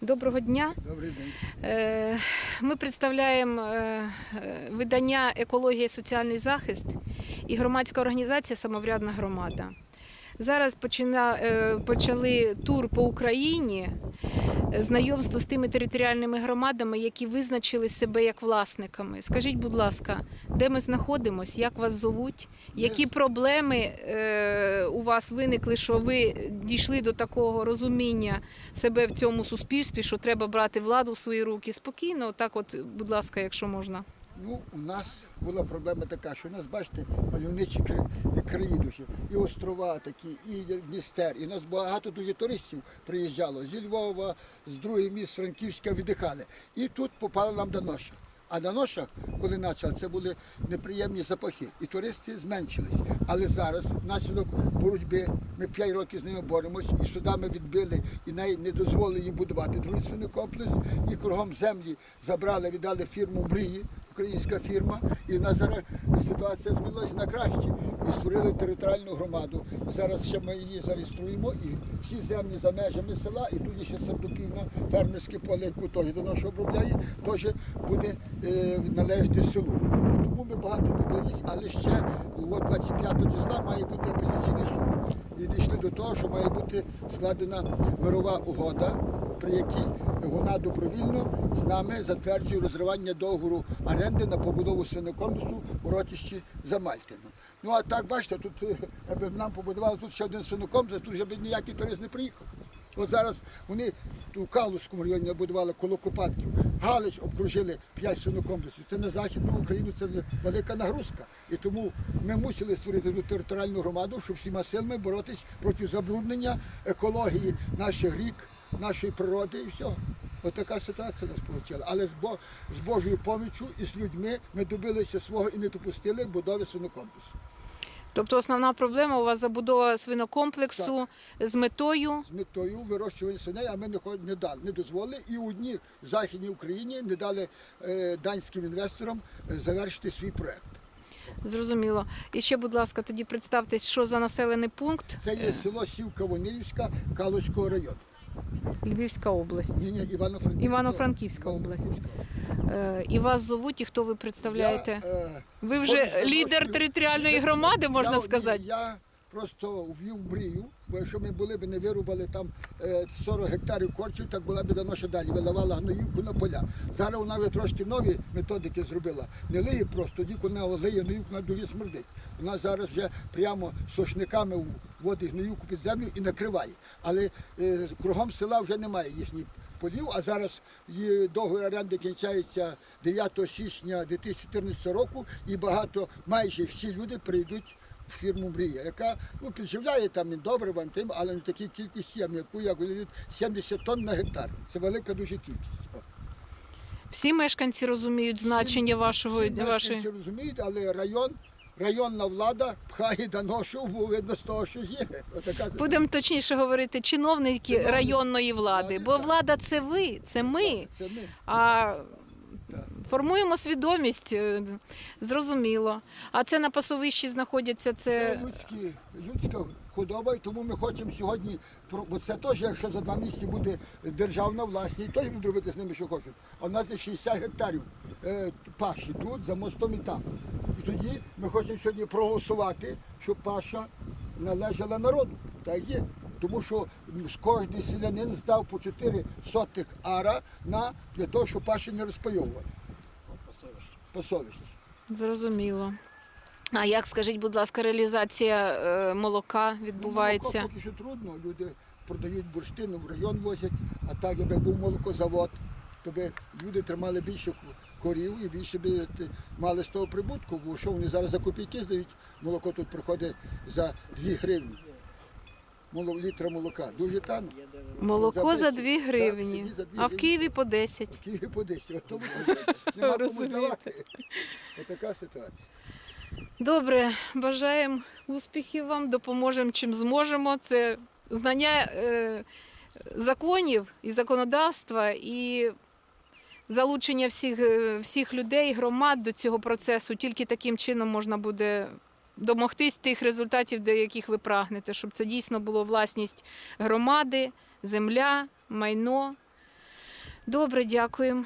Доброго дня. Добрий день. Е, Ми представляємо е, е, видання Екологія і соціальний захист і громадська організація Самоврядна громада. Зараз почина, почали тур по Україні, знайомство з тими територіальними громадами, які визначили себе як власниками. Скажіть, будь ласка, де ми знаходимося, як вас зовуть, які проблеми е, у вас виникли, що ви дійшли до такого розуміння себе в цьому суспільстві, що треба брати владу в свої руки спокійно. Так, от, будь ласка, якщо можна. Ну, у нас була проблема така, що у нас, бачите, мальовничі кра- краї дуже, і острова такі, і Дністер. І у нас багато дуже туристів приїжджало зі Львова, з других міст Франківська віддихали. І тут попали нам до ноша. А на ношах, коли почали, це були неприємні запахи. І туристи зменшились. Але зараз, внаслідок боротьби, ми 5 років з ними боремось, і судами відбили, і не дозволили їм будувати другий свинокомплекс, і кругом землі забрали, віддали фірму Мрії, українська фірма. І в нас зараз ситуація змінилася на краще. І створили територіальну громаду. Зараз ще ми її зареєструємо, і всі землі за межами села, і тут ще Сардуківна, фермерське поле, яку теж до нашого обробляє, теж буде е, належати селу. Тому ми багато добились, але ще от 25 числа має бути апеляційний суд. І дійшли до того, що має бути складена мирова угода, при якій вона добровільно з нами затверджує розривання договору оренди на побудову свинокомплексу у за Замальтину. Ну а так, бачите, тут якби нам побудували тут ще один свинокомплекс, тут вже б ніякий турист не приїхав. От зараз вони у Калузькому районі набудували коло Купатків. Галич обкружили 5 свинокомплексів. Це на Західну Україну це велика нагрузка. І тому ми мусили створити ту територіальну громаду, щоб всіма силами боротись проти забруднення екології наших рік, нашої природи і все. Ось така ситуація у нас вийшла. Але з, Божою поміччю і з людьми ми добилися свого і не допустили будови свинокомплексу. Тобто основна проблема у вас забудова свинокомплексу з метою. з метою вирощування свиней, а ми не не дали, не дозволили. І одні в Західній Україні не дали е, данським інвесторам е, завершити свій проект. Зрозуміло. І ще, будь ласка, тоді представтесь, що за населений пункт Це є село Сівка Вонилівська Калузького району. Львівська область. Ні, ні, Івано-Франківська. Івано-Франківська область. Е, І вас зовуть, і хто ви представляєте? Я, е, Ви вже повністю лідер розумію. територіальної громади, можна я, сказати. Ні, я просто ввів мрію, бо якщо ми були б не вирубали там е, 40 гектарів корчів, так була б давно ще далі. Виливала гноївку на поля. Зараз вона вже трошки нові методики зробила. Не лиє просто, тоді вона лиє гноївку, вона дуже смердить. Вона зараз вже прямо сошниками вводить гноївку під землю і накриває. Але е, кругом села вже немає їхніх полів, а зараз її договір оренди кінчається 9 січня 2014 року, і багато, майже всі люди прийдуть фірму Мрія, яка ну, підживляє там і добривом, тим, але не такі кількості, яку як вони дають 70 тонн на гектар. Це велика дуже кількість. О. Всі мешканці розуміють значення вашого Всі вашої. мешканці розуміють, але район, районна влада пхає до ношу, бо видно з того, що є. Отака Будемо точніше говорити, чиновники Чиновники районної влади, влади, бо так. влада це ви, це ми. Це ми. А Так. Формуємо свідомість, е, зрозуміло. А це на пасовищі знаходяться Це це. людські, людська худоба, і тому ми хочемо сьогодні, бо це теж, якщо за два місяці буде державна власність, теж будуть робити з ними, що хочуть. А в нас є 60 гектарів е, паші тут, за мостом і там. І тоді ми хочемо сьогодні проголосувати, щоб паша належала народу. Так є. Тому що кожний селянин здав по 4 сотих ара на, для того, щоб паші не розпайовувати. По совісті. Зрозуміло. А як скажіть, будь ласка, реалізація е, молока відбувається? Молоко поки що трудно. Люди продають бурштину, в район возять, а так, якби був молокозавод, то би люди тримали більше корів і більше би мали з того прибутку, бо що вони зараз за копійки здають, молоко тут приходить за 2 гривні. Літра молока. Дуже танно. Молоко за 2 гривні, а в. Києві по 10. В Києві по 10. От Тому нема кому здавати. Отака ситуація. Добре, бажаємо успіхів вам, допоможемо чим зможемо. Це знання е, законів і законодавства, і залучення всіх, е, всіх людей, громад до цього процесу. Тільки таким чином можна буде домогтись тих результатів, до яких ви прагнете, щоб це дійсно було власність громади, земля, майно. Добре, дякуємо.